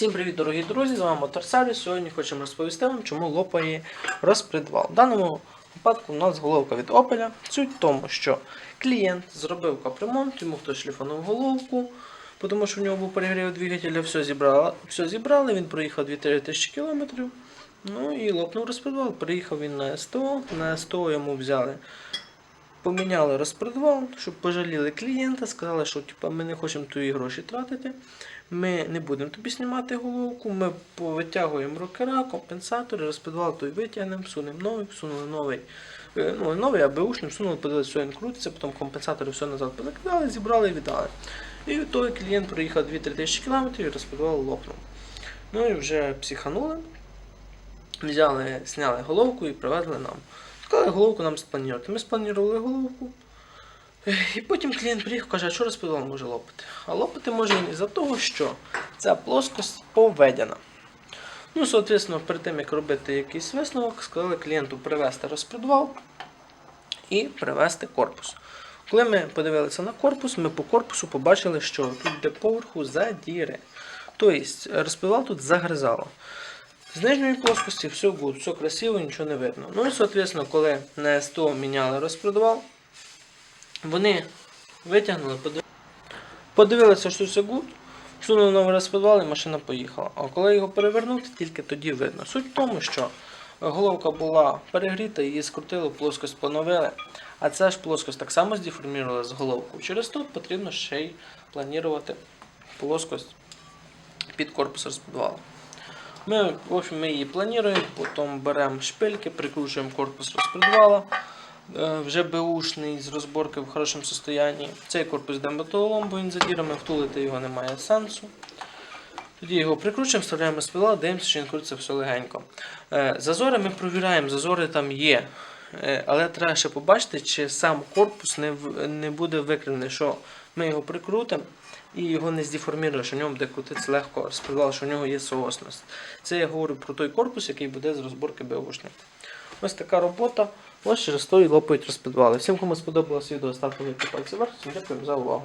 Всім привіт, дорогі друзі! З вами Моторсарі. Сьогодні хочемо розповісти вам, чому лопає розпредвал. В даному випадку у нас головка від Opel. Суть в тому, що клієнт зробив капремонт, йому хтось шліфанув головку, тому що в нього був перегрів двигателя, все зібрали, все зібрали, він проїхав 2-3 тисячі кілометрів. Ну і лопнув розпредвал. Приїхав він на СТО. На СТО йому взяли поміняли розпредвал, щоб пожаліли клієнта, сказали, що типу, ми не хочемо твої гроші тратити, ми не будемо тобі знімати головку, ми повитягуємо рокера, компенсатори, розпредвал той витягнемо, всунемо новий, всунули новий. е, Ну, новий АБУшний, всунули, подивилися, що він крутиться, потім компенсатори все назад позакидали, зібрали і віддали. І той клієнт проїхав 2-3 тисячі кілометрів і розпредвал лопнув. Ну і вже психанули, взяли, зняли головку і привезли нам. Сказали головку нам спланувати. Ми спланували головку. І потім клієнт приїхав каже, а що розпредвал може лопати? А лопати може він із-за того, що ця плоскость поведена. Ну, соответственно, перед тим, як робити якийсь висновок, сказали клієнту привезти розпредвал і привезти корпус. Коли ми подивилися на корпус, ми по корпусу побачили, що тут де поверху задіри. Тобто розпредвал тут загризало. З нижньої плоскості все good, все красиво, нічого не видно. Ну і, соответственно, коли на СТО міняли розпредвал, вони витягнули, подив- подивилися, що все good, всунули новий розпредвал і машина поїхала. А коли його перевернути, тільки тоді видно. Суть в тому, що головка була перегріта, її скрутили, плоскость поновили. А ця ж плоскость так само здеформувала з головкою. Через то потрібно ще й планувати плоскость під корпус розпредвалу. Ми, в общем, ми її плануємо, потім беремо шпильки, прикручуємо корпус розпредвала, е, вже беушний з розборки в хорошому стані. Цей корпус йде металолом, бо він задірами, втулити його немає сенсу. Тоді його прикручуємо, вставляємо розпредвал, дивимося, що він крутиться все легенько. Е, Зазори ми провіряємо, зазори там є. Е, Але треба ще побачити, чи сам корпус не, буде викривлений, ми його прикрутимо і його не здеформірує, що в ньому буде крутитися легко розпредвал, що в нього є соосність. Це я говорю про той корпус, який буде з розборки БУшника. Ось така робота. Ось через то і лопають розпідвали. Всім, кому сподобалось відео, ставте лайки пальці вверх. Дякую за увагу.